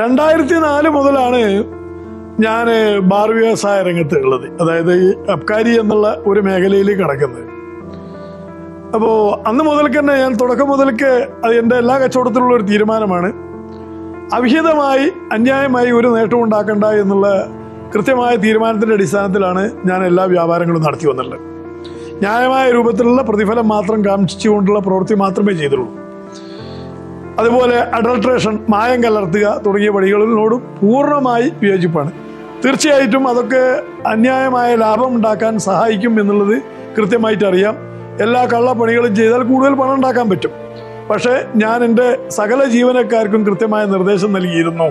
രണ്ടായിരത്തി നാല് മുതലാണ് ഞാൻ ബാർ വ്യവസായ രംഗത്ത് ഉള്ളത് അതായത് ഈ അബ്കാരി എന്നുള്ള ഒരു മേഖലയിലേക്ക് കടക്കുന്നത്. അപ്പോൾ അന്ന് മുതൽക്ക് തന്നെ ഞാൻ തുടക്കം മുതൽക്ക് അത് എന്റെ എല്ലാ കച്ചവടത്തിലുള്ള ഒരു തീരുമാനമാണ്. അവിഹിതമായി അന്യായമായി ഒരു നേട്ടം ഉണ്ടാക്കണ്ട എന്നുള്ള കൃത്യമായ തീരുമാനത്തിന്റെ അടിസ്ഥാനത്തിലാണ് ഞാൻ എല്ലാ വ്യാപാരങ്ങളും നടത്തി വന്നിട്ടുള്ളത്. ന്യായമായ രൂപത്തിലുള്ള പ്രതിഫലം മാത്രം കാണിച്ചുകൊണ്ടുള്ള പ്രവൃത്തി മാത്രമേ ചെയ്തുള്ളൂ. അതുപോലെ അഡൾട്രേഷൻ മായം കലർത്തുക തുടങ്ങിയ പണികളിനോടും പൂർണമായി വിയോജിപ്പാണ്. തീർച്ചയായിട്ടും അതൊക്കെ അന്യായമായ ലാഭം ഉണ്ടാക്കാൻ സഹായിക്കും എന്നുള്ളത് കൃത്യമായിട്ട് അറിയാം. എല്ലാ കള്ളപ്പണികളും ചെയ്താൽ കൂടുതൽ പണം ഉണ്ടാക്കാൻ പറ്റും. പക്ഷേ ഞാൻ എന്റെ സകല ജീവനക്കാർക്കും കൃത്യമായ നിർദ്ദേശം നൽകിയിരുന്നു.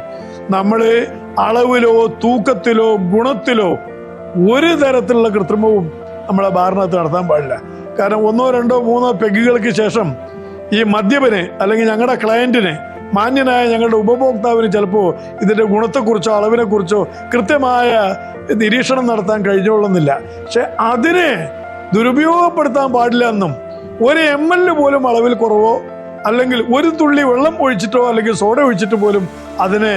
നമ്മൾ അളവിലോ തൂക്കത്തിലോ ഗുണത്തിലോ ഒരു തരത്തിലുള്ള കൃത്രിമവും നമ്മളെ ബാറിനകത്ത് നടത്താൻ പാടില്ല. കാരണം ഒന്നോ രണ്ടോ മൂന്നോ പെഗുകൾക്ക് ശേഷം ഈ മദ്യപനെ അല്ലെങ്കിൽ ഞങ്ങളുടെ ക്ലയന്റിനെ മാന്യനായ ഞങ്ങളുടെ ഉപഭോക്താവിന് ചിലപ്പോൾ ഇതിന്റെ ഗുണത്തെക്കുറിച്ചോ അളവിനെക്കുറിച്ചോ കൃത്യമായ നിരീക്ഷണം നടത്താൻ കഴിഞ്ഞോളുന്നില്ല. പക്ഷെ അതിനെ ദുരുപയോഗപ്പെടുത്താൻ പാടില്ല എന്നും ഒരു എം എൽ പോലും അളവിൽ കുറവോ അല്ലെങ്കിൽ ഒരു തുള്ളി വെള്ളം ഒഴിച്ചിട്ടോ അല്ലെങ്കിൽ സോഡ ഒഴിച്ചിട്ട് പോലും അതിനെ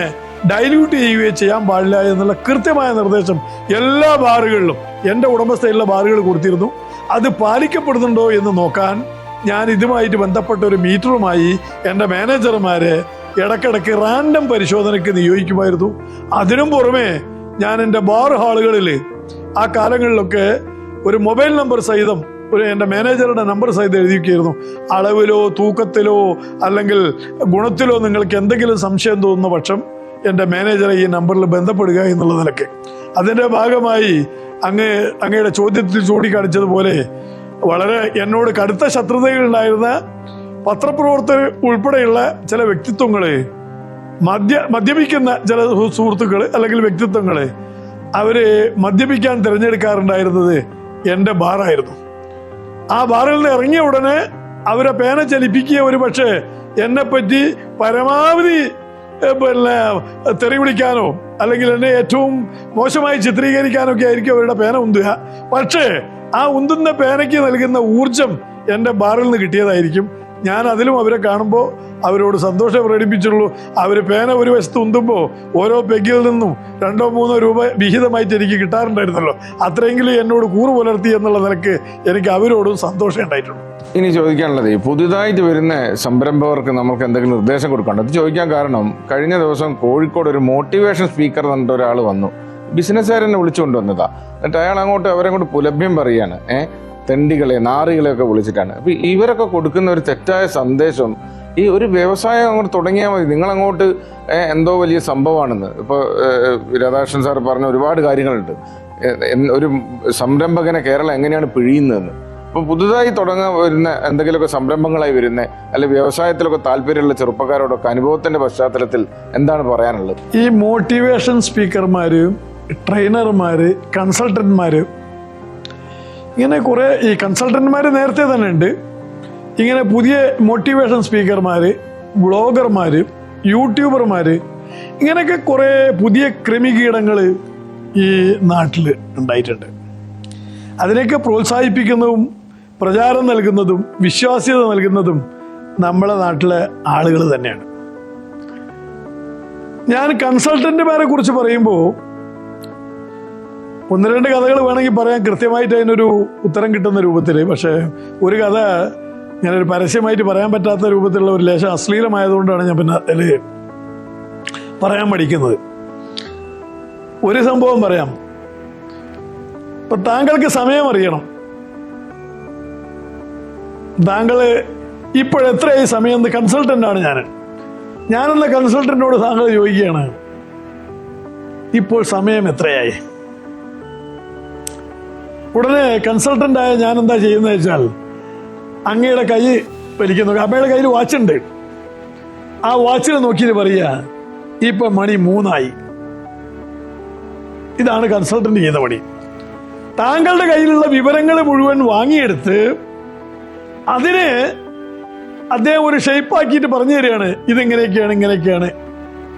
ഡൈല്യൂട്ട് ചെയ്യുകയോ ചെയ്യാൻ പാടില്ല എന്നുള്ള കൃത്യമായ നിർദ്ദേശം എല്ലാ ബാറുകളിലും എന്റെ ഉടമസ്ഥയിലുള്ള ബാറുകൾ കൊടുത്തിരുന്നു. അത് പാലിക്കപ്പെടുന്നുണ്ടോ എന്ന് നോക്കാൻ ഞാൻ ഇതുമായിട്ട് ബന്ധപ്പെട്ട ഒരു മീറ്ററുമായി എന്റെ മാനേജർമാരെ ഇടക്കിടക്ക് റാൻഡം പരിശോധനയ്ക്ക് നിയോഗിക്കുമായിരുന്നു. അതിനും പുറമെ ഞാൻ എന്റെ ബാർ ഹാളുകളിൽ ആ കാലങ്ങളിലൊക്കെ ഒരു മൊബൈൽ നമ്പർ സഹിതം ഒരു എന്റെ മാനേജറുടെ നമ്പർ സഹിതം എഴുതിയിരിക്കുകയായിരുന്നു അളവിലോ തൂക്കത്തിലോ അല്ലെങ്കിൽ ഗുണത്തിലോ നിങ്ങൾക്ക് എന്തെങ്കിലും സംശയം തോന്നുന്ന പക്ഷം എന്റെ മാനേജറെ ഈ നമ്പറിൽ ബന്ധപ്പെടുക എന്നുള്ള നിലയ്ക്ക്. അതിന്റെ ഭാഗമായി അങ്ങ് അങ്ങയുടെ ചോദ്യത്തിൽ ചൂണ്ടിക്കാണിച്ചതുപോലെ വളരെ എന്നോട് കടുത്ത ശത്രുതകളുണ്ടായിരുന്ന പത്രപ്രവർത്തകർ ഉൾപ്പെടെയുള്ള ചില വ്യക്തിത്വങ്ങളെ മദ്യ മദ്യപിക്കുന്ന ചില സുഹൃത്തുക്കൾ അല്ലെങ്കിൽ വ്യക്തിത്വങ്ങൾ അവർ മദ്യപിക്കാൻ തിരഞ്ഞെടുക്കാറുണ്ടായിരുന്നത് എന്റെ ബാറായിരുന്നു. ആ ബാറിൽ നിന്ന് ഇറങ്ങിയ ഉടനെ അവരെ പേന ചലിപ്പിക്കുക ഒരു പക്ഷേ എന്നെ പറ്റി പരമാവധി പിന്നെ തെറി വിളിക്കാനോ അല്ലെങ്കിൽ എന്നെ ഏറ്റവും മോശമായി ചിത്രീകരിക്കാനൊക്കെ ആയിരിക്കും അവരുടെ പേന ഉന്തുക. പക്ഷേ ആ ഉന്തുന്ന പേനയ്ക്ക് നൽകുന്ന ഊർജം എന്റെ ബാറിൽ നിന്ന് കിട്ടിയതായിരിക്കും. ഞാൻ അതിലും അവരെ കാണുമ്പോൾ അവരോട് സന്തോഷം പ്രകടിപ്പിച്ചുള്ളൂ അവർ പേന ഒരു വശത്ത് ഉന്തുമ്പോൾ ഓരോ പെഗിൽ നിന്നും രണ്ടോ മൂന്നോ രൂപ വിഹിതമായിട്ട് എനിക്ക് കിട്ടാറുണ്ടായിരുന്നല്ലോ. അത്രയെങ്കിലും എന്നോട് കൂറ് പുലർത്തി എന്നുള്ള നിലയ്ക്ക് എനിക്ക് അവരോടും സന്തോഷം ഉണ്ടായിട്ടുള്ളൂ ഇനി ചോദിക്കാനുള്ളത് പുതുതായിട്ട് വരുന്ന സംരംഭകർക്ക് നമുക്ക് എന്തെങ്കിലും നിർദ്ദേശം കൊടുക്കണ്ട അത് ചോദിക്കാൻ കാരണം കഴിഞ്ഞ ദിവസം കോഴിക്കോട് ഒരു മോട്ടിവേഷൻ സ്പീക്കർ എന്നിട്ട് ഒരാൾ വന്നു. ബിസിനസ്സുകാരനെ വിളിച്ചുകൊണ്ട് വന്നതാ. എന്നിട്ട് അയാൾ അങ്ങോട്ട് അവരെ കൊണ്ട് പുലഭ്യം പറയാണ് ഏഹ് തെണ്ടികളെ നാറികളെയൊക്കെ വിളിച്ചിട്ടാണ്. അപ്പൊ ഇവരൊക്കെ കൊടുക്കുന്ന ഒരു തെറ്റായ സന്ദേശം ഈ ഒരു വ്യവസായം അങ്ങോട്ട് തുടങ്ങിയാൽ മതി. നിങ്ങളങ്ങോട്ട് എന്തോ വലിയ സംഭവമാണെന്ന്. ഇപ്പോൾ രാധാകൃഷ്ണൻ സാർ പറഞ്ഞ ഒരുപാട് കാര്യങ്ങളുണ്ട്. ഒരു സംരംഭകനെ കേരളം എങ്ങനെയാണ് പിഴിയുന്നതെന്ന്. ഇപ്പൊ പുതുതായി തുടങ്ങാൻ വരുന്ന എന്തെങ്കിലുമൊക്കെ സംരംഭങ്ങളായി വരുന്ന അല്ലെ വ്യവസായത്തിലൊക്കെ താല്പര്യമുള്ള ചെറുപ്പക്കാരോടൊക്കെ അനുഭവത്തിന്റെ പശ്ചാത്തലത്തിൽ എന്താണ് പറയാനുള്ളത്? ഈ മോട്ടിവേഷൻ സ്പീക്കർമാര് ട്രെയിനർമാര് കൺസൾട്ടന്റ്മാര് ഇങ്ങനെ കുറെ ഈ കൺസൾട്ടന്റ്മാർ നേരത്തെ തന്നെ ഉണ്ട്. ഇങ്ങനെ പുതിയ മോട്ടിവേഷൻ സ്പീക്കർമാര് ബ്ലോഗർമാര് യൂട്യൂബർമാര് ഇങ്ങനെയൊക്കെ കുറെ പുതിയ ക്രിമികീടങ്ങൾ ഈ നാട്ടിൽ ഉണ്ടായിട്ടുണ്ട്. അതിനെയൊക്കെ പ്രോത്സാഹിപ്പിക്കുന്നതും പ്രചാരം നൽകുന്നതും വിശ്വാസ്യത നൽകുന്നതും നമ്മളെ നാട്ടിലെ ആളുകൾ തന്നെയാണ്. ഞാൻ കൺസൾട്ടന്റുമാരെ കുറിച്ച് പറയുമ്പോൾ ഒന്ന് രണ്ട് കഥകൾ വേണമെങ്കിൽ പറയാൻ കൃത്യമായിട്ട് അതിനൊരു ഉത്തരം കിട്ടുന്ന രൂപത്തിൽ. പക്ഷേ ഒരു കഥ ഞാനൊരു പരസ്യമായിട്ട് പറയാൻ പറ്റാത്ത രൂപത്തിലുള്ള ഒരു ലേശം അശ്ലീലമായതുകൊണ്ടാണ് ഞാൻ പിന്നെ അതിൽ പറയാൻ പഠിക്കുന്നത് ഒരു സംഭവം പറയാം. ഇപ്പൊ താങ്കൾക്ക് സമയം അറിയണം. താങ്കൾ ഇപ്പോഴെത്രയായി സമയം എന്ന് കൺസൾട്ടന്റ് ആണ് ഞാൻ ഞാനെന്ന കൺസൾട്ടന്റിനോട് താങ്കൾ ചോദിക്കുകയാണ് ഇപ്പോൾ സമയം എത്രയായി? ഉടനെ കൺസൾട്ടന്റ് ആയ ഞാൻ എന്താ ചെയ്യുന്നത് വെച്ചാൽ അങ്ങയുടെ കൈ വലിക്കുന്നു അമ്മയുടെ കയ്യിൽ വാച്ച് ഉണ്ട്. ആ വാച്ചിൽ നോക്കിയിട്ട് പറയുക ഇപ്പൊ മണി മൂന്നായി. ഇതാണ് കൺസൾട്ടന്റ് ചെയ്യുന്ന പണി. താങ്കളുടെ കയ്യിലുള്ള വിവരങ്ങൾ മുഴുവൻ വാങ്ങിയെടുത്ത് അതിനെ അദ്ദേഹം ഒരു ഷേപ്പാക്കിയിട്ട് പറഞ്ഞു തരികയാണ്. ഇതിങ്ങനെയൊക്കെയാണ് ഇങ്ങനെയൊക്കെയാണ്.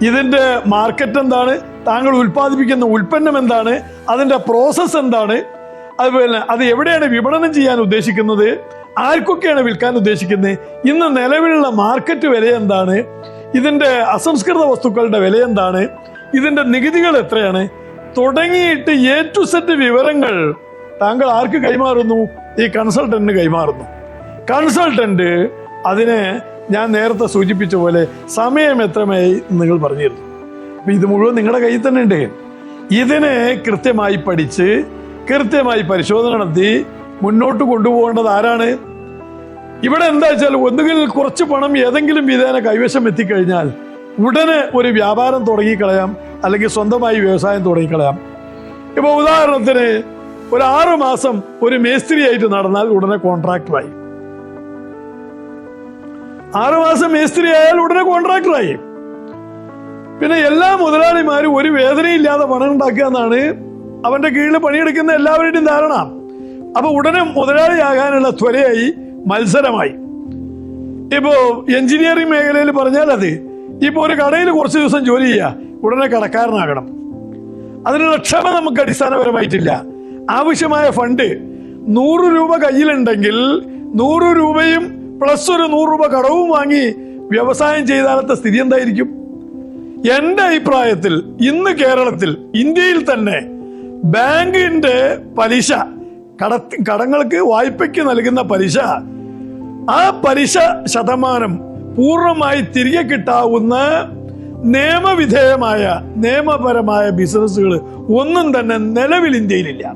ഇതിന്റെ മാർക്കറ്റ് എന്താണ്? താങ്കൾ ഉൽപ്പാദിപ്പിക്കുന്ന ഉൽപ്പന്നം എന്താണ്? അതിന്റെ പ്രോസസ്സ് എന്താണ്? അതുപോലെ അത് എവിടെയാണ് വിപണനം ചെയ്യാൻ ഉദ്ദേശിക്കുന്നത്? ആർക്കൊക്കെയാണ് വിൽക്കാൻ ഉദ്ദേശിക്കുന്നത്? ഇന്ന് നിലവിലുള്ള മാർക്കറ്റ് വില എന്താണ്? ഇതിന്റെ അസംസ്കൃത വസ്തുക്കളുടെ വില എന്താണ്? ഇതിന്റെ നികുതികൾ എത്രയാണ്? തുടങ്ങിയിട്ട് എ ടു സെറ്റ് വിവരങ്ങൾ താങ്കൾ ആർക്ക് കൈമാറുന്നു? ഈ കൺസൾട്ടന്റിന് കൈമാറുന്നു. കൺസൾട്ടന്റ് അതിനെ ഞാൻ നേരത്തെ സൂചിപ്പിച്ച പോലെ സമയം എത്രമായി നിങ്ങൾ പറഞ്ഞിരുന്നു. അപ്പം ഇത് മുഴുവൻ നിങ്ങളുടെ കയ്യിൽ തന്നെ ഉണ്ട്. ഇതിനെ കൃത്യമായി പഠിച്ച് കൃത്യമായി പരിശോധന നടത്തി മുന്നോട്ട് കൊണ്ടുപോകേണ്ടത് ആരാണ്? ഇവിടെ എന്താ വെച്ചാൽ ഒന്നുകിൽ കുറച്ച് പണം ഏതെങ്കിലും വിധേന കൈവശം എത്തിക്കഴിഞ്ഞാൽ ഉടനെ ഒരു വ്യാപാരം തുടങ്ങിക്കളയാം അല്ലെങ്കിൽ സ്വന്തമായി വ്യവസായം തുടങ്ങിക്കളയാം. ഇപ്പൊ ഉദാഹരണത്തിന് ഒരു ആറ് മാസം ഒരു മേസ്ത്രി ആയിട്ട് നടന്നാൽ ഉടനെ കോൺട്രാക്ടറായി. ആറ് മാസം മേസ്ത്രി ആയാൽ ഉടനെ കോൺട്രാക്ടറായി. പിന്നെ എല്ലാ മുതലാളിമാരും ഒരു വേദനയില്ലാതെ പണം ഉണ്ടാക്കുക എന്നാണ് അവന്റെ കീഴിൽ പണിയെടുക്കുന്ന എല്ലാവരുടെയും ധാരണ. അപ്പൊ ഉടനെ മുതലാളിയാകാനുള്ള ത്വരയായി മത്സരമായി. ഇപ്പോ എഞ്ചിനീയറിംഗ് മേഖലയിൽ പറഞ്ഞാൽ അത് ഇപ്പൊ ഒരു കടയിൽ കുറച്ച് ദിവസം ജോലി ചെയ്യുക ഉടനെ കടക്കാരനാകണം. അതിനുള്ള ക്ഷമ നമുക്ക് അടിസ്ഥാനപരമായിട്ടില്ല. ആവശ്യമായ ഫണ്ട് നൂറ് രൂപ കയ്യിലുണ്ടെങ്കിൽ നൂറ് രൂപയും പ്ലസ് ഒരു നൂറ് രൂപ കടവും വാങ്ങി വ്യവസായം ചെയ്താലത്തെ സ്ഥിതി എന്തായിരിക്കും? എന്റെ അഭിപ്രായത്തിൽ ഇന്ന് കേരളത്തിൽ ഇന്ത്യയിൽ തന്നെ ബാങ്കിന്റെ പലിശ കട കടങ്ങൾക്ക് വായ്പയ്ക്ക് നൽകുന്ന പലിശ ആ പലിശ ശതമാനം പൂർണമായി തിരികെ കിട്ടാവുന്ന നിയമവിധേയമായ നിയമപരമായ ബിസിനസ്സുകൾ ഒന്നും തന്നെ നിലവിൽ ഇന്ത്യയിലില്ല.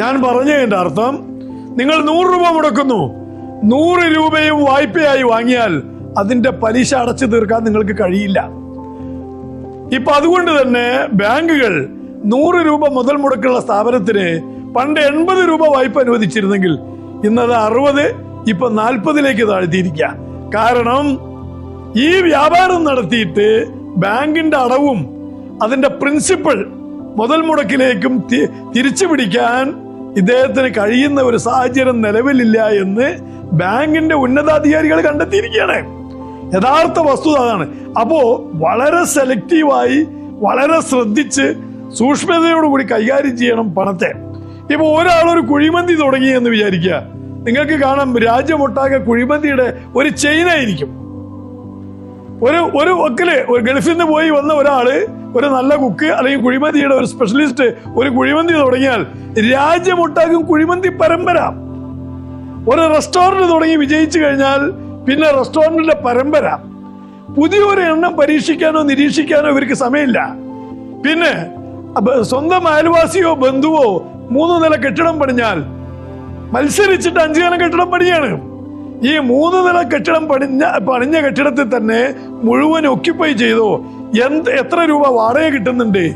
ഞാൻ പറഞ്ഞതിന്റെ അർത്ഥം നിങ്ങൾ നൂറ് രൂപ മുടക്കുന്നു. നൂറ് രൂപയും വായ്പയായി വാങ്ങിയാൽ അതിന്റെ പലിശ അടച്ചു തീർക്കാൻ നിങ്ങൾക്ക് കഴിയില്ല. ഇപ്പൊ അതുകൊണ്ട് തന്നെ ബാങ്കുകൾ നൂറ് രൂപ മുതൽ മുടക്കുള്ള സ്ഥാപനത്തിന് പണ്ട് എൺപത് രൂപ വായ്പ അനുവദിച്ചിരുന്നെങ്കിൽ ഇന്നത് അറുപത് ഇപ്പൊ നാൽപ്പതിലേക്ക് താഴ്ത്തിയിരിക്കുക കാരണം ഈ വ്യാപാരം നടത്തിയിട്ട് ബാങ്കിന്റെ അടവും അതിന്റെ പ്രിൻസിപ്പൾ മുതൽ മുടക്കിലേക്കും തിരിച്ചു പിടിക്കാൻ ഇദ്ദേഹത്തിന് കഴിയുന്ന ഒരു സാഹചര്യം നിലവിലില്ല എന്ന് ബാങ്കിന്റെ ഉന്നതാധികാരികൾ കണ്ടെത്തിയിരിക്കുകയാണ്. യഥാർത്ഥ വസ്തുത അതാണ്. അപ്പോ വളരെ സെലക്റ്റീവായി വളരെ ശ്രദ്ധിച്ച് സൂക്ഷ്മതയോടുകൂടി കൈകാര്യം ചെയ്യണം പണത്തെ. ഇപ്പൊ ഒരാളൊരു കുഴിമന്തി തുടങ്ങി എന്ന് വിചാരിക്കുക. നിങ്ങൾക്ക് കാണാം രാജ്യമൊട്ടാകെ കുഴിമന്തിയുടെ ഒരു ചെയിനായിരിക്കും ഒരു ഒരു വക്കിൽ ഒരു ഗൾഫിൽ നിന്ന് പോയി വന്ന ഒരാൾ ഒരു നല്ല കുക്ക് അല്ലെങ്കിൽ കുഴിമന്തിയുടെ ഒരു സ്പെഷ്യലിസ്റ്റ് ഒരു കുഴിമന്തി തുടങ്ങിയാൽ രാജ്യമൊട്ടാകും കുഴിമന്തി പരമ്പര. ഒരു റെസ്റ്റോറന്റ് തുടങ്ങി വിജയിച്ചു കഴിഞ്ഞാൽ പിന്നെ റെസ്റ്റോറന്റിന്റെ പരമ്പര. പുതിയൊരു എണ്ണം പരീക്ഷിക്കാനോ നിരീക്ഷിക്കാനോ ഇവർക്ക് സമയമില്ല. പിന്നെ സ്വന്തം അയൽവാസിയോ ബന്ധുവോ മൂന്ന് നില കെട്ടിടം പണിഞ്ഞാൽ മത്സരിച്ചിട്ട് അഞ്ചു നില കെട്ടിടം പണിയാണ്. ഈ മൂന്ന് നില കെട്ടിടം പണിഞ്ഞ പണിഞ്ഞ കെട്ടിടത്തിൽ തന്നെ മുഴുവൻ ഒക്യുപ്പൈ ചെയ്തോ. എന്ത് എത്ര രൂപ വാടക കിട്ടുന്നുണ്ട്?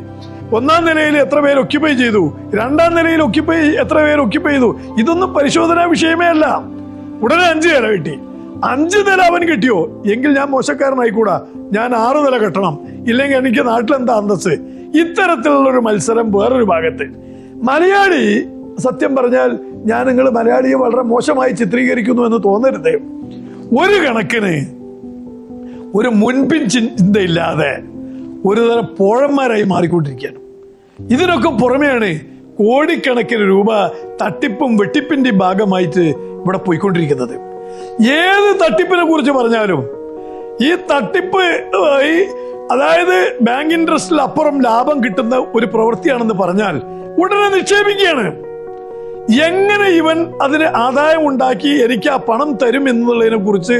ഒന്നാം നിലയിൽ എത്ര പേര് ഒക്യുപ്പൈ ചെയ്തു? രണ്ടാം നിലയിൽ ഒക്യുപ്പൈ എത്ര പേര് ഒക്യുപ്പൈ ചെയ്തു? ഇതൊന്നും പരിശോധനാ വിഷയമേ അല്ല. ഉടനെ അഞ്ചു നില കിട്ടി. അഞ്ചു നില അവൻ കിട്ടിയോ? എങ്കിൽ ഞാൻ മോശക്കാരനായിക്കൂടാ. ഞാൻ ആറ് നില കെട്ടണം. ഇല്ലെങ്കിൽ എനിക്ക് നാട്ടിലെന്താ അന്തസ് ഇത്തരത്തിലുള്ള ഒരു മത്സരം വേറൊരു ഭാഗത്ത്. മലയാളി സത്യം പറഞ്ഞാൽ ഞാൻ നിങ്ങൾ മലയാളിയെ വളരെ മോശമായി ചിത്രീകരിക്കുന്നു എന്ന് തോന്നരുത്. ഒരു കണക്കിന് ഒരു മുൻപിൻ ചിന്തയില്ലാതെ ഒരു തരം പോഴന്മാരായി മാറിക്കൊണ്ടിരിക്കുകയാണ്. ഇതിനൊക്കെ പുറമെയാണ് കോടിക്കണക്കിന് രൂപ തട്ടിപ്പും വെട്ടിപ്പിന്റെ ഭാഗമായിട്ട് ഇവിടെ പോയിക്കൊണ്ടിരിക്കുന്നത്. ഏത് തട്ടിപ്പിനെ കുറിച്ച് പറഞ്ഞാലും ഈ തട്ടിപ്പ് അതായത് ബാങ്ക് ഇൻട്രസ്റ്റിൽ അപ്പുറം ലാഭം കിട്ടുന്ന ഒരു പ്രവൃത്തിയാണെന്ന് പറഞ്ഞാൽ ഉടനെ നിക്ഷേപിക്കുകയാണ്. എങ്ങനെ ഇവൻ അതിന് ആദായം ഉണ്ടാക്കി എനിക്ക് ആ പണം തരും എന്നുള്ളതിനെ കുറിച്ച്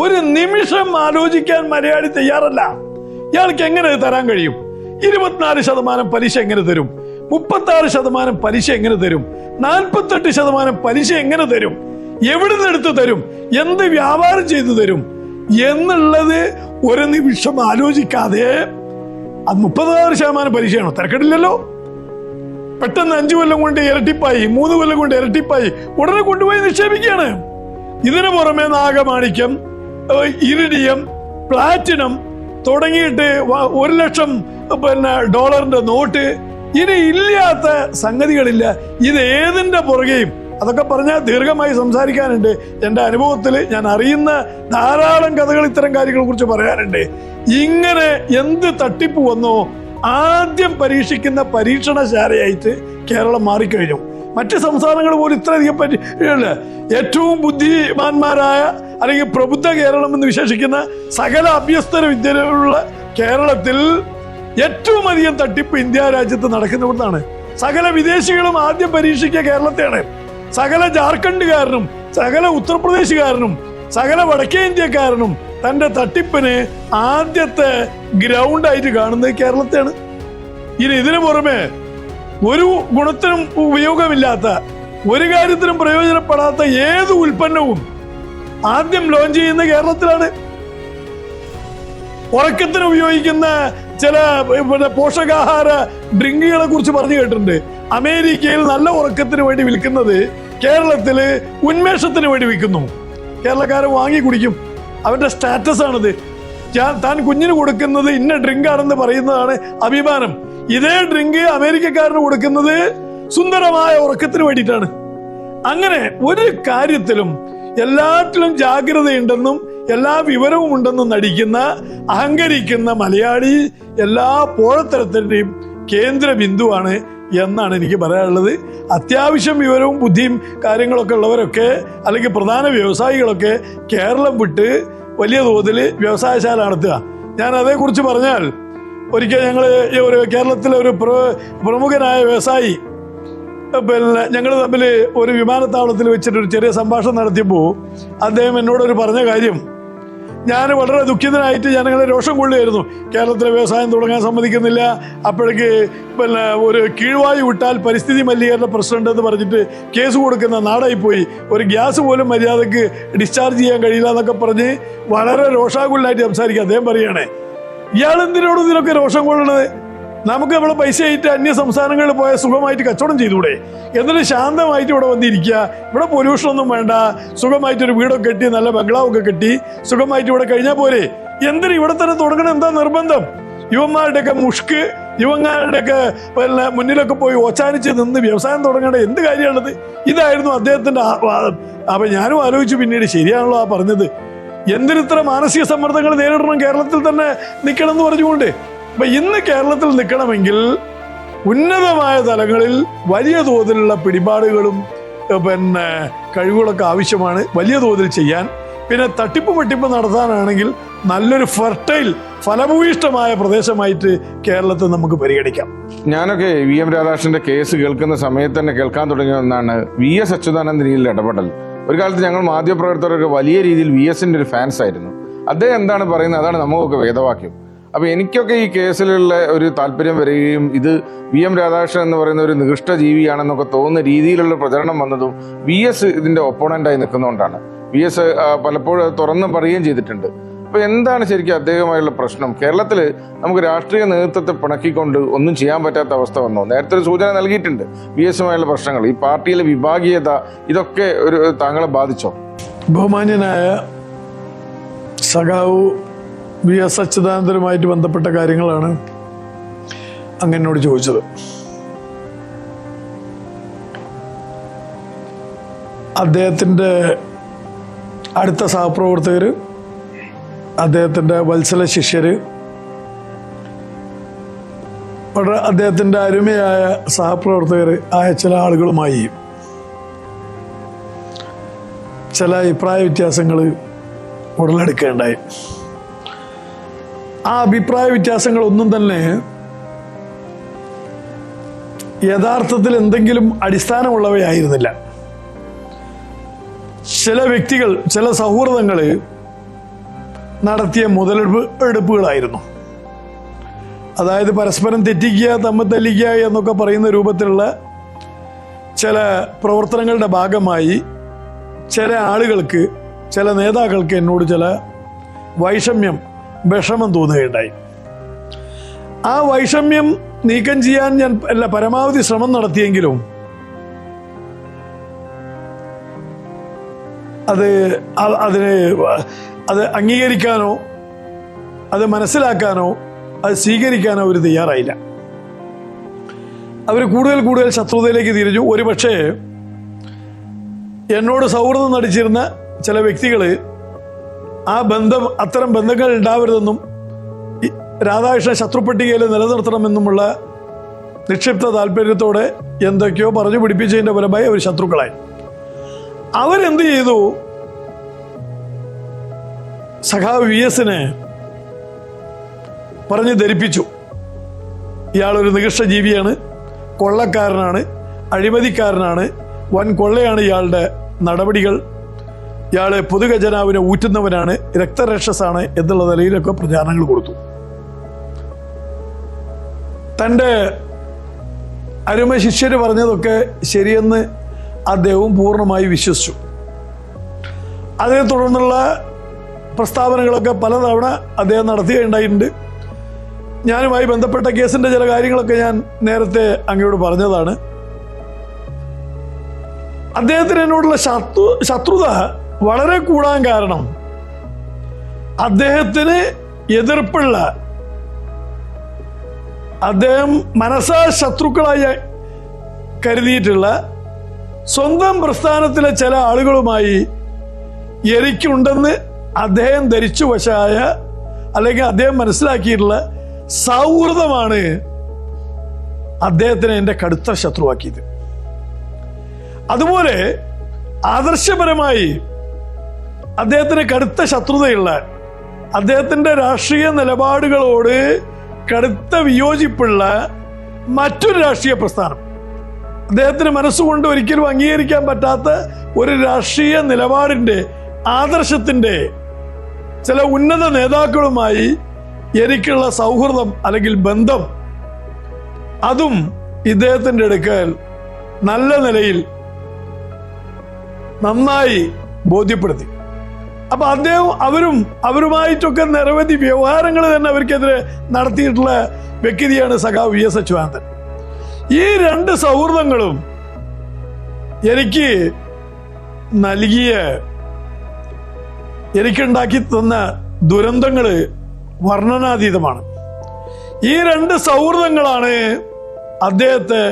ഒരു നിമിഷം ആലോചിക്കാൻ മലയാളി തയ്യാറല്ല. ഇയാൾക്ക് എങ്ങനെ തരാൻ കഴിയും? ഇരുപത്തിനാല് ശതമാനം പലിശ എങ്ങനെ തരും? മുപ്പത്തി ആറ് ശതമാനം പലിശ എങ്ങനെ തരും? നാൽപ്പത്തെട്ട് ശതമാനം പലിശ എങ്ങനെ തരും? എവിടുന്ന് എടുത്ത് തരും? എന്ത് വ്യാപാരം ചെയ്തു തരും? എന്നുള്ളത് ഒരു നിമിഷം ആലോചിക്കാതെ അത് മുപ്പത്താറ് ശതമാനം പരീക്ഷയാണോ തിരക്കിടില്ലല്ലോ. പെട്ടെന്ന് അഞ്ചു കൊല്ലം കൊണ്ട് ഇരട്ടിപ്പായി മൂന്ന് കൊല്ലം കൊണ്ട് ഇരട്ടിപ്പായി ഉടനെ കൊണ്ടുപോയി നിക്ഷേപിക്കുകയാണ്. ഇതിനു പുറമെ നാഗമാണിക്യം ഇരിഡിയം പ്ലാറ്റിനം തുടങ്ങിയിട്ട് ഒരു ലക്ഷം പിന്നെ ഡോളറിന്റെ നോട്ട്. ഇനി ഇല്ലാത്ത സംഗതികളില്ല. ഇത് ഏതിന്റെ പുറകെയും അതൊക്കെ പറഞ്ഞാൽ ദീർഘമായി സംസാരിക്കാനുണ്ട്. എന്റെ അനുഭവത്തിൽ ഞാൻ അറിയുന്ന ധാരാളം കഥകൾ ഇത്തരം കാര്യങ്ങളെ കുറിച്ച് പറയാനുണ്ട്. ഇങ്ങനെ എന്ത് തട്ടിപ്പ് വന്നോ ആദ്യം പരീക്ഷിക്കുന്ന പരീക്ഷണശാലയായിട്ട് കേരളം മാറിക്കഴിഞ്ഞു. മറ്റ് സംസ്ഥാനങ്ങൾ പോലും ഇത്രയധികം പറ്റി. ഏറ്റവും ബുദ്ധിമാന്മാരായ അല്ലെങ്കിൽ പ്രബുദ്ധ കേരളം എന്ന് വിശേഷിക്കുന്ന സകല അഭ്യസ്തര വിദ്യകളുള്ള കേരളത്തിൽ ഏറ്റവും അധികം തട്ടിപ്പ് ഇന്ത്യ രാജ്യത്ത് നടക്കുന്നവിടുന്നാണ്. സകല വിദേശികളും ആദ്യം പരീക്ഷിക്കുക കേരളത്തെയാണ്. സകല ജാർഖണ്ഡുകാരനും സകല ഉത്തർപ്രദേശുകാരനും സകല വടക്കേ ഇന്ത്യക്കാരനും തന്റെ തട്ടിപ്പിന് ആദ്യത്തെ ഗ്രൗണ്ടായിട്ട് കാണുന്നത് കേരളത്തെയാണ്. ഇനി ഇതിനു പുറമെ ഒരു ഗുണത്തിനും ഉപയോഗമില്ലാത്ത ഒരു കാര്യത്തിനും പ്രയോജനപ്പെടാത്ത ഏത് ഉൽപ്പന്നവും ആദ്യം ലോഞ്ച് ചെയ്യുന്ന കേരളത്തിലാണ്. ഉറക്കത്തിന് ഉപയോഗിക്കുന്ന ചില പിന്നെ പോഷകാഹാര ഡ്രിങ്കുകളെ കുറിച്ച് പറഞ്ഞു കേട്ടിട്ടുണ്ട്. അമേരിക്കയിൽ നല്ല ഉറക്കത്തിന് വേണ്ടി വിൽക്കുന്നത് കേരളത്തിൽ ഉന്മേഷത്തിന് വേണ്ടി വിൽക്കുന്നു കേരളക്കാരൻ വാങ്ങി കുടിക്കും. അവന്റെ സ്റ്റാറ്റസ് ആണിത്. താൻ കുഞ്ഞിന് കൊടുക്കുന്നത് ഇന്ന ഡ്രിങ്ക് ആണെന്ന് പറയുന്നതാണ് അഭിമാനം. ഇതേ ഡ്രിങ്ക് അമേരിക്കക്കാരന് കൊടുക്കുന്നത് സുന്ദരമായ ഉറക്കത്തിന് വേണ്ടിയിട്ടാണ്. അങ്ങനെ ഒരു കാര്യത്തിലും എല്ലാറ്റിലും ജാഗ്രതയുണ്ടെന്നും എല്ലാ വിവരവും ഉണ്ടെന്നും നടിക്കുന്ന അഹങ്കരിക്കുന്ന മലയാളി എല്ലാ പോഴത്തരത്തിന്റെയും കേന്ദ്ര ബിന്ദുവാണ് എന്നാണ് എനിക്ക് പറയാനുള്ളത്. അത്യാവശ്യം വിവരവും ബുദ്ധിയും കാര്യങ്ങളൊക്കെ ഉള്ളവരൊക്കെ അല്ലെങ്കിൽ പ്രധാന വ്യവസായികളൊക്കെ കേരളം വിട്ട് വലിയ തോതിൽ വ്യവസായശാല നടത്തുക. ഞാൻ അതേക്കുറിച്ച് പറഞ്ഞാൽ ഒരിക്കൽ ഞങ്ങൾ ഒരു കേരളത്തിലെ ഒരു പ്ര- പ്രമുഖനായ വ്യവസായി പിന്നെ ഞങ്ങൾ തമ്മിൽ ഒരു വിമാനത്താവളത്തിൽ വെച്ചിട്ട് ഒരു ചെറിയ സംഭാഷണം നടത്തിയപ്പോൾ അദ്ദേഹം എന്നോടൊരു പറഞ്ഞ കാര്യം ഞാൻ വളരെ ദുഃഖിതനായിട്ട് ജനങ്ങളെ രോഷം കൊള്ളുകയായിരുന്നു. കേരളത്തിലെ വ്യവസായം തുടങ്ങാൻ സമ്മതിക്കുന്നില്ല. അപ്പോഴേക്ക് പിന്നെ ഒരു കീഴ്വായു വിട്ടാൽ പരിസ്ഥിതി മലിനീകരണ പ്രസിഡന്റ് എന്ന് പറഞ്ഞിട്ട് കേസ് കൊടുക്കുന്ന നാടായി പോയി ഒരു ഗ്യാസ് പോലും മര്യാദയ്ക്ക് ഡിസ്ചാർജ് ചെയ്യാൻ കഴിയില്ല എന്നൊക്കെ പറഞ്ഞ് വളരെ രോഷാകുലായിട്ട് സംസാരിക്കുക അദ്ദേഹം പറയുകയാണേ. ഇയാൾ എന്തിനോട് ഇതിനൊക്കെ രോഷം കൊള്ളണത് നമുക്ക് നമ്മൾ പൈസ ആയിട്ട് അന്യ സംസ്ഥാനങ്ങളിൽ പോയ സുഖമായിട്ട് കച്ചവടം ചെയ്തുകൂടെ? എന്നിട്ട് ശാന്തമായിട്ട് ഇവിടെ വന്നിരിക്കുക. ഇവിടെ പൊല്യൂഷനൊന്നും വേണ്ട. സുഖമായിട്ട് ഒരു വീടൊക്കെ കെട്ടി നല്ല ബംഗ്ലാവൊക്കെ കെട്ടി സുഖമായിട്ട് ഇവിടെ കഴിഞ്ഞാൽ പോരെ. എന്തിനും ഇവിടെ തന്നെ തുടങ്ങണം? എന്താ നിർബന്ധം? യുവന്മാരുടെയൊക്കെ മുഷ്ക് യുവന്മാരുടെയൊക്കെ പിന്നെ മുന്നിലൊക്കെ പോയി ഓച്ചാനിച്ച് നിന്ന് വ്യവസായം തുടങ്ങേണ്ട എന്ത് കാര്യമാണത് ഇതായിരുന്നു അദ്ദേഹത്തിന്റെ ആ- വാദം അപ്പൊ ഞാനും ആലോചിച്ചു പിന്നീട് ശരിയാണല്ലോ ആ പറഞ്ഞത്. എന്തിനിത്ര മാനസിക സമ്മർദ്ദങ്ങൾ നേരിടണം? കേരളത്തിൽ തന്നെ നിൽക്കണം എന്ന് പറഞ്ഞുകൊണ്ട്. അപ്പൊ ഇന്ന് കേരളത്തിൽ നിൽക്കണമെങ്കിൽ ഉന്നതമായ തലങ്ങളിൽ വലിയ തോതിലുള്ള പിടിപാടുകളും പിന്നെ കഴിവുകളൊക്കെ ആവശ്യമാണ് വലിയ തോതിൽ ചെയ്യാൻ. പിന്നെ തട്ടിപ്പ് വെട്ടിപ്പ് നടത്താനാണെങ്കിൽ നല്ലൊരു ഫെർട്ടൈൽ ഫലഭൂയിഷ്ടമായ പ്രദേശമായിട്ട് കേരളത്തെ നമുക്ക് പരിഗണിക്കാം. ഞാനൊക്കെ വി എം രാധാകൃഷ്ണന്റെ കേസ് കേൾക്കുന്ന സമയത്ത് തന്നെ കേൾക്കാൻ തുടങ്ങിയ ഒന്നാണ് വി എസ് അച്യുതാനന്ദനിയിലെ ഇടപെടൽ. ഒരു കാലത്ത് ഞങ്ങൾ മാധ്യമപ്രവർത്തകരൊക്കെ വലിയ രീതിയിൽ വി എസിന്റെ ഒരു ഫാൻസ് ആയിരുന്നു. അദ്ദേഹം എന്താണ് പറയുന്നത്? അതാണ് നമുക്കൊക്കെ വേദവാക്യം. അപ്പൊ എനിക്കൊക്കെ ഈ കേസിലുള്ള ഒരു താല്പര്യം വരികയും ഇത് വി എം രാധാകൃഷ്ണൻ എന്ന് പറയുന്ന ഒരു നികൃഷ്ട ജീവിയാണെന്നൊക്കെ തോന്നുന്ന രീതിയിലുള്ള പ്രചരണം വന്നതും വി എസ് ഇതിന്റെ ഒപ്പോണന്റായി നിൽക്കുന്നതുകൊണ്ടാണ്. വി എസ് പലപ്പോഴും തുറന്ന് പറയുകയും ചെയ്തിട്ടുണ്ട്. അപ്പൊ എന്താണ് ശരിക്കും അദ്ദേഹമായുള്ള പ്രശ്നം? കേരളത്തിൽ നമുക്ക് രാഷ്ട്രീയ നേതൃത്വത്തെ പിണക്കിക്കൊണ്ട് ഒന്നും ചെയ്യാൻ പറ്റാത്ത അവസ്ഥ വന്നു. നേരത്തെ ഒരു സൂചന നൽകിയിട്ടുണ്ട് വി എസുമായുള്ള പ്രശ്നങ്ങൾ. ഈ പാർട്ടിയിലെ വിഭാഗീയത ഇതൊക്കെ ഒരു താങ്കളെ ബാധിച്ചോ? ബഹുമാന്യനായ സഖാവ് വി എസ് അച്യുതാനന്ദനുമായിട്ട് ബന്ധപ്പെട്ട കാര്യങ്ങളാണ് അങ്ങനോട് ചോദിച്ചത്. അദ്ദേഹത്തിന്റെ അടുത്ത സഹപ്രവർത്തകർ അദ്ദേഹത്തിന്റെ വത്സല ശിഷ്യർ വളരെ അദ്ദേഹത്തിന്റെ അരുമയായ സഹപ്രവർത്തകർ ആയ ചില ആളുകളുമായി ചില അഭിപ്രായ വ്യത്യാസങ്ങൾ ഉടലെടുക്കേണ്ടായി. ആ അഭിപ്രായ വ്യത്യാസങ്ങൾ ഒന്നും തന്നെ യഥാർത്ഥത്തിൽ എന്തെങ്കിലും അടിസ്ഥാനമുള്ളവയായിരുന്നില്ല. ചില വ്യക്തികൾ ചില സൗഹൃദങ്ങൾ നടത്തിയ മുതലെടുപ്പ് എടുപ്പുകളായിരുന്നു. അതായത് പരസ്പരം തെറ്റിക്കുക തമ്മിൽ തല്ലിക്കുക എന്നൊക്കെ പറയുന്ന രൂപത്തിലുള്ള ചില പ്രവർത്തനങ്ങളുടെ ഭാഗമായി ചില ആളുകൾക്ക് ചില നേതാക്കൾക്ക് എന്നോട് ചില വൈഷമ്യം വിഷമം തോന്നുകയുണ്ടായി. ആ വൈഷമ്യം നീക്കം ചെയ്യാൻ ഞാൻ അല്ല പരമാവധി ശ്രമം നടത്തിയെങ്കിലും അത് അതിനെ അത് അംഗീകരിക്കാനോ അത് മനസ്സിലാക്കാനോ അത് സ്വീകരിക്കാനോ അവർ തയ്യാറായില്ല. അവർ കൂടുതൽ കൂടുതൽ ശത്രുതയിലേക്ക് തിരിഞ്ഞു. ഒരു പക്ഷേ എന്നോട് സൗഹൃദം നടിച്ചിരുന്ന ചില വ്യക്തികൾ ആ ബന്ധം അത്തരം ബന്ധങ്ങൾ ഉണ്ടാവരുതെന്നും രാധാകൃഷ്ണ ശത്രുപട്ടികയിൽ നിലനിർത്തണമെന്നുമുള്ള നിക്ഷിപ്ത താല്പര്യത്തോടെ എന്തൊക്കെയോ പറഞ്ഞു പിടിപ്പിച്ചതിന്റെ ഫലമായി അവർ ശത്രുക്കളായി. അവരെന്ത് ചെയ്തു? സഖാവ് വി എസിനെ പറഞ്ഞ് ധരിപ്പിച്ചു. ഇയാളൊരു നികൃഷ്ട ജീവിയാണ് കൊള്ളക്കാരനാണ് അഴിമതിക്കാരനാണ് വൻ കൊള്ളയാണ് ഇയാളുടെ നടപടികൾ. ഇയാൾ പൊതുഖജനാവിനെ ഊറ്റുന്നവനാണ് രക്തരക്ഷസാണ് എന്നുള്ള നിലയിലൊക്കെ പ്രചാരണങ്ങൾ കൊടുത്തു. തന്റെ അരുമ ശിഷ്യർ പറഞ്ഞതൊക്കെ ശരിയെന്ന് അദ്ദേഹവും പൂർണമായി വിശ്വസിച്ചു. അതിനെ തുടർന്നുള്ള പ്രസ്താവനകളൊക്കെ പലതവണ അദ്ദേഹം നടത്തുകയുണ്ടായിട്ടുണ്ട് ഞാനുമായി ബന്ധപ്പെട്ട കേസിന്റെ ചില കാര്യങ്ങളൊക്കെ ഞാൻ നേരത്തെ അങ്ങയോട് പറഞ്ഞതാണ്. അദ്ദേഹത്തിന് എന്നോടുള്ള ശത്രു ശത്രുത വളരെ കൂടാൻ കാരണം അദ്ദേഹത്തിന് എതിർപ്പുള്ള അദ്ദേഹം മനസ്സാ ശത്രുക്കളായി കരുതിയിട്ടുള്ള സ്വന്തം പ്രസ്ഥാനത്തിലെ ചില ആളുകളുമായി എനിക്കുണ്ടെന്ന് അദ്ദേഹം ധരിച്ചു വശായ അല്ലെങ്കിൽ അദ്ദേഹം മനസ്സിലാക്കിയിട്ടുള്ള സൗഹൃദമാണ് അദ്ദേഹത്തിനെ എന്റെ കടുത്ത ശത്രുവാക്കിയത്. അതുപോലെ ആദർശപരമായി അദ്ദേഹത്തിന് കടുത്ത ശത്രുതയുള്ള അദ്ദേഹത്തിന്റെ രാഷ്ട്രീയ നിലപാടുകളോട് കടുത്ത വിയോജിപ്പുള്ള മറ്റൊരു രാഷ്ട്രീയ പ്രസ്ഥാനം. അദ്ദേഹത്തിന് മനസ്സുകൊണ്ട് ഒരിക്കലും അംഗീകരിക്കാൻ പറ്റാത്ത ഒരു രാഷ്ട്രീയ നിലപാടിന്റെ ആദർശത്തിന്റെ ചില ഉന്നത നേതാക്കളുമായി എനിക്കുള്ള സൗഹൃദം അല്ലെങ്കിൽ ബന്ധം അതും ഇദ്ദേഹത്തിന്റെ അടുക്കൽ നല്ല നിലയിൽ നന്നായി ബോധ്യപ്പെടുത്തി. അപ്പൊ അദ്ദേഹം അവരും അവരുമായിട്ടൊക്കെ നിരവധി വ്യവഹാരങ്ങൾ തന്നെ അവർക്കെതിരെ നടത്തിയിട്ടുള്ള വ്യക്തിയാണ് സഖാവ് വി എസ് അച്യുതാനന്ദൻ. ഈ രണ്ട് സൗഹൃദങ്ങളും എനിക്ക് നൽകിയ എനിക്കുണ്ടാക്കി തന്ന ദുരന്തങ്ങൾ വർണനാതീതമാണ്. ഈ രണ്ട് സൗഹൃദങ്ങളാണ് അദ്ദേഹത്തെ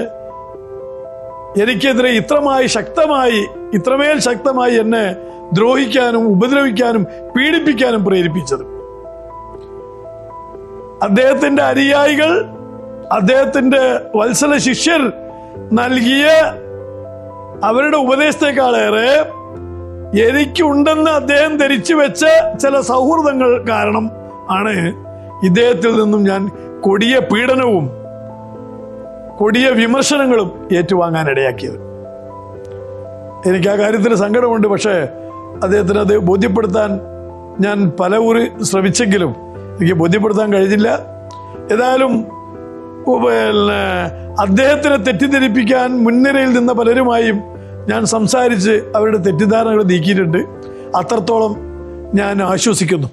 എനിക്കെതിരെ ഇത്രമായി ശക്തമായി ഇത്രമേൽ ശക്തമായി എന്നെ ദ്രോഹിക്കാനും ഉപദ്രവിക്കാനും പീഡിപ്പിക്കാനും പ്രേരിപ്പിച്ചത്. അദ്ദേഹത്തിന്റെ അനുയായികൾ അദ്ദേഹത്തിന്റെ വത്സല ശിഷ്യർ നൽകിയ അവരുടെ ഉപദേശത്തെക്കാളേറെ എനിക്കുണ്ടെന്ന് അദ്ദേഹം ധരിച്ചു വെച്ച ചില സൗഹൃദങ്ങൾ കാരണം ആണ് ഇദ്ദേഹത്തിൽ നിന്നും ഞാൻ കൊടിയ പീഡനവും കൊടിയ വിമർശനങ്ങളും ഏറ്റുവാങ്ങാൻ ഇടയാക്കിയത് എനിക്ക് ആ കാര്യത്തിൽ സങ്കടമുണ്ട് പക്ഷേ അദ്ദേഹത്തിന് അത് ബോധ്യപ്പെടുത്താൻ ഞാൻ പല ഊറി ശ്രമിച്ചെങ്കിലും എനിക്ക് ബോധ്യപ്പെടുത്താൻ കഴിഞ്ഞില്ല. ഏതായാലും പിന്നെ അദ്ദേഹത്തിനെ തെറ്റിദ്ധരിപ്പിക്കാൻ മുൻനിരയിൽ നിന്ന പലരുമായും ഞാൻ സംസാരിച്ച് അവരുടെ തെറ്റിദ്ധാരണകൾ നീക്കിയിട്ടുണ്ട്. അത്രത്തോളം ഞാൻ ആശ്വസിക്കുന്നു.